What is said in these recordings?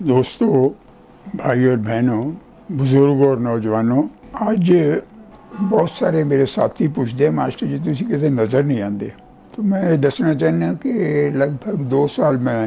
दोस्तों भाई और बहनों बुजुर्ग और नौजवानों ਅੱਜ ਬਹੁਤ ਸਾਰੇ ਮੇਰੇ ਸਾਥੀ ਪੁੱਛਦੇ ਆ, ਮਾਸਟਰ ਜੀ ਤੁਸੀਂ ਕਿਤੇ ਨਜ਼ਰ ਨਹੀਂ ਆਉਂਦੇ ਤਾਂ ਮੈਂ ਇਹ ਦੱਸਣਾ ਚਾਹੁੰਦਾ ਕਿ ਲਗਭਗ 2 ਸਾਲ ਮੈਂ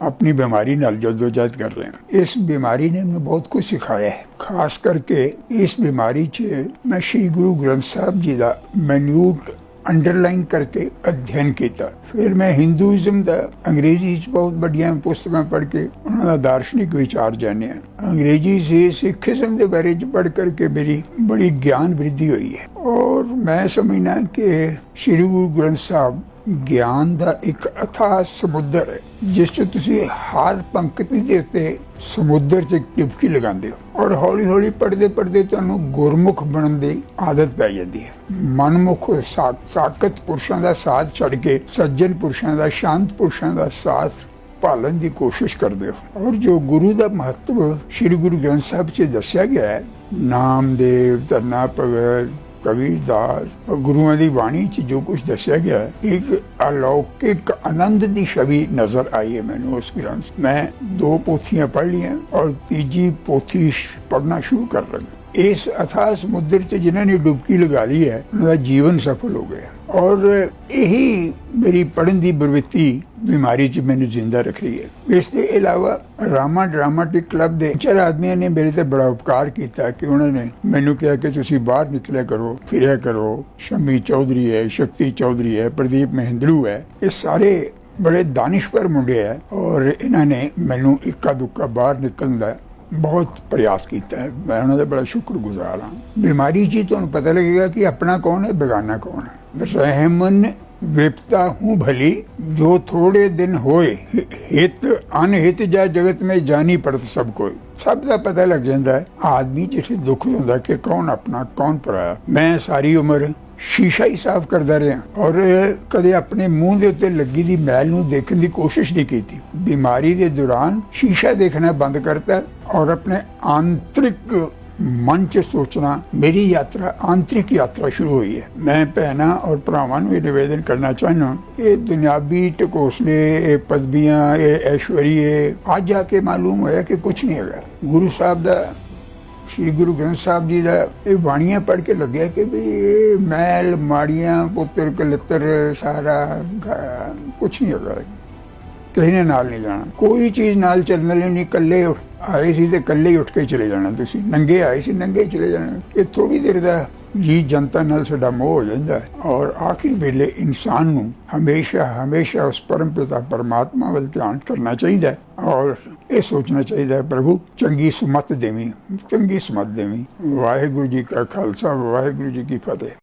ਆਪਣੀ ਬਿਮਾਰੀ ਨਾਲ ਜਦੋਜਹਿਦ ਕਰ ਰਿਹਾ ਇਸ ਬਿਮਾਰੀ ਨੇ ਮੈਨੂੰ ਬਹੁਤ ਕੁਝ ਸਿਖਾਇਆ ਹੈ ਖਾਸ ਕਰਕੇ ਇਸ ਬਿਮਾਰੀ 'ਚ ਮੈਂ ਸ੍ਰੀ ਗੁਰੂ ਗ੍ਰੰਥ ਸਾਹਿਬ ਜੀ ਦਾ ਮੈਨਿਊਟ ਅੰਡਰਲਾਈਨ ਕਰਕੇ ਅਧਿਐਨ ਕੀਤਾ ਫਿਰ ਮੈਂ ਹਿੰਦੂਇਜ਼ਮ ਦਾ ਅੰਗਰੇਜ਼ੀ 'ਚ ਬਹੁਤ ਵੱਡੀਆਂ ਪੁਸਤਕਾਂ ਪੜ੍ਹ ਕੇ ਉਹਨਾਂ ਦਾ ਦਾਰਸ਼ਨਿਕ ਵਿਚਾਰ ਜਾਣਿਆ। ਅੰਗਰੇਜ਼ੀ ਸੇ ਸਿੱਖੀਜ਼ਮ ਦੇ ਬਾਰੇ 'ਚ ਪੜ੍ਹ ਕਰਕੇ ਮੇਰੀ ਬੜੀ ਗਿਆਨ ਵ੍ਰਿੱਧੀ ਹੋਈ ਹੈ। ਔਰ ਮੈਂ ਸਮਝਣਾ ਕਿ ਸ੍ਰੀ ਗੁਰੂ ਗ੍ਰੰਥ ਸਾਹਿਬ ਗਿਆਨ ਦਾ ਇੱਕ ਅਥਾਹ ਸਮੁੰਦਰ ਹੈ, ਜਿਸ 'ਚ ਤੁਸੀਂ ਹਰ ਪੰਕਤੀ ਦੇ ਉੱਤੇ ਸਮੁੰਦਰ 'ਚ ਇੱਕ ਲਗਾਉਂਦੇ ਹੋ। ਔਰ ਹੌਲੀ ਹੌਲੀ ਪੜ੍ਹਦੇ ਪੜਦੇ ਤੁਹਾਨੂੰ ਗੁਰਮੁਖ ਬਣਨ ਦੀ ਆਦਤ ਪੈ ਜਾਂਦੀ ਹੈ। ਮਨਮੁਖ ਸਾ- ਸਾਕਤ ਪੁਰਸ਼ਾਂ ਦਾ ਸਾਥ ਛੱਡ ਕੇ, ਸੱਜਣ ਪੁਰਸ਼ਾਂ ਦਾ, ਸ਼ਾਂਤ ਪੁਰਸ਼ਾਂ ਦਾ ਸਾਥ ਪਾਲਣ ਦੀ ਕੋਸ਼ਿਸ਼ ਕਰਦੇ ਹੋ। ਔਰ ਜੋ ਗੁਰੂ ਦਾ ਮਹੱਤਵ ਸ੍ਰੀ ਗੁਰੂ ਗ੍ਰੰਥ ਸਾਹਿਬ 'ਚ ਦੱਸਿਆ ਗਿਆ ਹੈ, ਨਾਮਦੇਵ ਧੰਨਾ ਭਗਤ ਕਬੀਰਦਾਸ ਔਰ ਗੁਰੂਆਂ ਦੀ ਬਾਣੀ 'ਚ ਜੋ ਕੁਝ ਦੱਸਿਆ ਗਿਆ ਹੈ, ਇੱਕ ਅਲੌਕਿਕ ਆਨੰਦ ਦੀ ਛਵੀ ਨਜ਼ਰ ਆਈ ਹੈ ਮੈਨੂੰ ਉਸ ਗ੍ਰੰਥ ਮੈਂ ਦੋ ਪੋਥੀਆਂ ਪੜ੍ਹ ਲਈਆਂ ਔਰ ਤੀਜੀ ਪੋਥੀ ਪੜ੍ਹਨਾ ਸ਼ੁਰੂ ਕਰ ਲਗਾ ਇਸ ਅਥਾਹ ਸਮੁੰਦਰ 'ਚ ਜਿਨ੍ਹਾਂ ਨੇ ਡੁਬਕੀ ਲਗਾ ਲਈ ਹੈ ਉਹਨਾਂ ਦਾ ਜੀਵਨ ਸਫਲ ਹੋ ਗਿਆ। ਔਰ ਇਹੀ ਮੇਰੀ ਪੜਨ ਦੀ ਪ੍ਰਵਿਰਤੀ ਬਿਮਾਰੀ 'ਚ ਮੈਨੂੰ ਜ਼ਿੰਦਾ ਰੱਖ ਰਹੀ ਹੈ। ਇਸ ਦੇ ਇਲਾਵਾ ਰਾਮਾ ਡਰਾਮਾਟਿਕ ਕਲੱਬ ਦੇ ਚਾਰ ਆਦਮੀਆਂ ਨੇ ਮੇਰੇ ਤੇ ਬੜਾ ਉਪਕਾਰ ਕੀਤਾ ਕਿ ਉਹਨਾਂ ਨੇ ਮੈਨੂੰ ਕਿਹਾ ਕਿ ਤੁਸੀਂ ਬਾਹਰ ਨਿਕਲਿਆ ਕਰੋ, ਫਿਰਿਆ ਕਰੋ। ਸ਼ਮੀ ਚੌਧਰੀ ਹੈ, ਸ਼ਕਤੀ ਚੌਧਰੀ ਹੈ, ਪ੍ਰਦੀਪ ਮਹਿੰਦਰੂ ਹੈ। ਇਹ ਸਾਰੇ ਬੜੇ ਦਾਨਿਸ਼ਵਰ ਮੁੰਡੇ ਹੈ ਔਰ ਇਹਨਾਂ ਨੇ ਮੈਨੂੰ ਇੱਕਾ ਦੁੱਕਾ ਬਾਹਰ ਨਿਕਲਣ ਦਾ ਬਹੁਤ ਪ੍ਰਯਾਸ ਕੀਤਾ ਹੈ। ਮੈਂ ਉਹਨਾਂ ਦਾ ਬੜਾ ਸ਼ੁਕਰਗੁਜ਼ਾਰ ਹਾਂ। ਬਿਮਾਰੀ ਜੀ, ਤੁਹਾਨੂੰ ਪਤਾ ਲੱਗੇਗਾ ਕਿ ਆਪਣਾ ਕੌਣ ਹੈ, ਬੇਗਾਨਾ ਕੌਣ ਹੈ। ਰਹਿਮਨ ਵਿਪਤਾ ਹੂੰ ਭਲੀ, ਜੋ ਥੋੜੇ ਦਿਨ ਹੋਏ ਹਿ- ਹਿਤ ਅਨਹਿਤ ਜਾ ਜਗਤ में ਜਾਨੀ ਪੜਤ ਸਭ ਕੋਈ ਸਭ ਦਾ ਪਤਾ ਲੱਗ ਜਾਂਦਾ ਹੈ। ਆਦਮੀ ਜਿਸੇ ਦੁੱਖ ਹੁੰਦਾ ਕਿ ਕੌਣ ਆਪਣਾ, ਕੌਣ ਪਰਾਇਆ ਮੈਂ ਸਾਰੀ ਉਮਰ ਸ਼ੀਸ਼ਾ ਹੀ ਸਾਫ਼ ਕਰਦਾ ਰਿਹਾ ਔਰ ਕਦੇ ਆਪਣੇ ਮੂੰਹ ਦੇ ਉੱਤੇ ਲੱਗੀ ਦੀ ਮੈਲ ਨੂੰ ਦੇਖਣ ਦੀ ਕੋਸ਼ਿਸ਼ ਨਹੀਂ ਕੀਤੀ। ਬਿਮਾਰੀ ਦੇ ਦੌਰਾਨ ਸ਼ੀਸ਼ਾ ਦੇਖਣਾ ਬੰਦ ਕਰਤਾ ਔਰ ਆਪਣੇ ਆਂਤਰਿਕ ਮਨ ਚ ਸੋਚਣਾ, ਮੇਰੀ ਯਾਤਰਾ, ਆਂਤਰਿਕ ਯਾਤਰਾ ਸ਼ੁਰੂ ਹੋਈ ਹੈ। ਮੈਂ ਭੈਣਾਂ ਔਰ ਭਰਾਵਾਂ ਨੂੰ ਇਹ ਨਿਵੇਦਨ ਕਰਨਾ ਚਾਹੁੰਦਾ ਇਹ ਦੁਨਿਆਵੀ ਟਕੋਸਲੇ ਇਹ ਪਦਵੀਆਂ, ਇਹ ਐਸ਼ਵਰੀਏ ਅੱਜ ਆ ਕੇ ਮਾਲੂਮ ਹੋਇਆ ਕਿ ਕੁਝ ਨਹੀਂ ਹੈਗਾ। ਗੁਰੂ ਸਾਹਿਬ ਦਾ ਸ਼੍ਰੀ ਗੁਰੂ ਗ੍ਰੰਥ ਸਾਹਿਬ ਜੀ ਦਾ ਇਹ ਬਾਣੀਆਂ ਪੜ੍ਹ ਕੇ ਲੱਗਿਆ ਕਿ ਵੀ ਇਹ ਮੈਲ ਮਾੜੀਆਂ ਪੁੱਤਰ ਕਲਤਰ ਸਾਰਾ ਕੁਝ ਨਹੀਂ ਹੈਗਾ ਕਿਸੇ ਨੇ ਨਾਲ ਨਹੀਂ ਜਾਣਾ। ਕੋਈ ਚੀਜ਼ ਨਾਲ ਚੱਲਣ ਲਈ ਨਹੀਂ। ਇਕੱਲੇ ਉੱਠ- ਆਏ ਸੀ ਤੇ ਇਕੱਲੇ ਹੀ ਉੱਠ ਕੇ ਚਲੇ ਜਾਣਾ ਤੁਸੀਂ। ਨੰਗੇ ਆਏ ਸੀ, ਨੰਗੇ ਹੀ ਚਲੇ ਜਾਣਾ। ਇਹ ਥੋੜੀ ਦੇਰ ਦਾ ਜੀ ਜਨਤਾ ਨਾਲ ਸਾਡਾ ਮੋਹ ਹੋ ਜਾਂਦਾ ਹੈ ਔਰ ਆਖਿਰ ਵੇਲੇ ਇਨਸਾਨ ਨੂੰ ਹਮੇਸ਼ਾ ਹਮੇਸ਼ਾ ਉਸ ਪਰਮ ਪਿਤਾ ਪਰਮਾਤਮਾ ਵੱਲ ਧਿਆਨ ਕਰਨਾ ਚਾਹੀਦਾ ਹੈ ਔਰ ਇਹ ਸੋਚਣਾ ਚਾਹੀਦਾ ਹੈ, ਪ੍ਰਭੂ, ਚੰਗੀ ਸੁਮਤ ਦੇਵੀਂ, ਚੰਗੀ ਸੁਮਤ ਦੇਵੀਂ। ਵਾਹਿਗੁਰੂ ਜੀ ਕਾ ਖਾਲਸਾ, ਵਾਹਿਗੁਰੂ ਜੀ ਕੀ ਫਤਿਹ।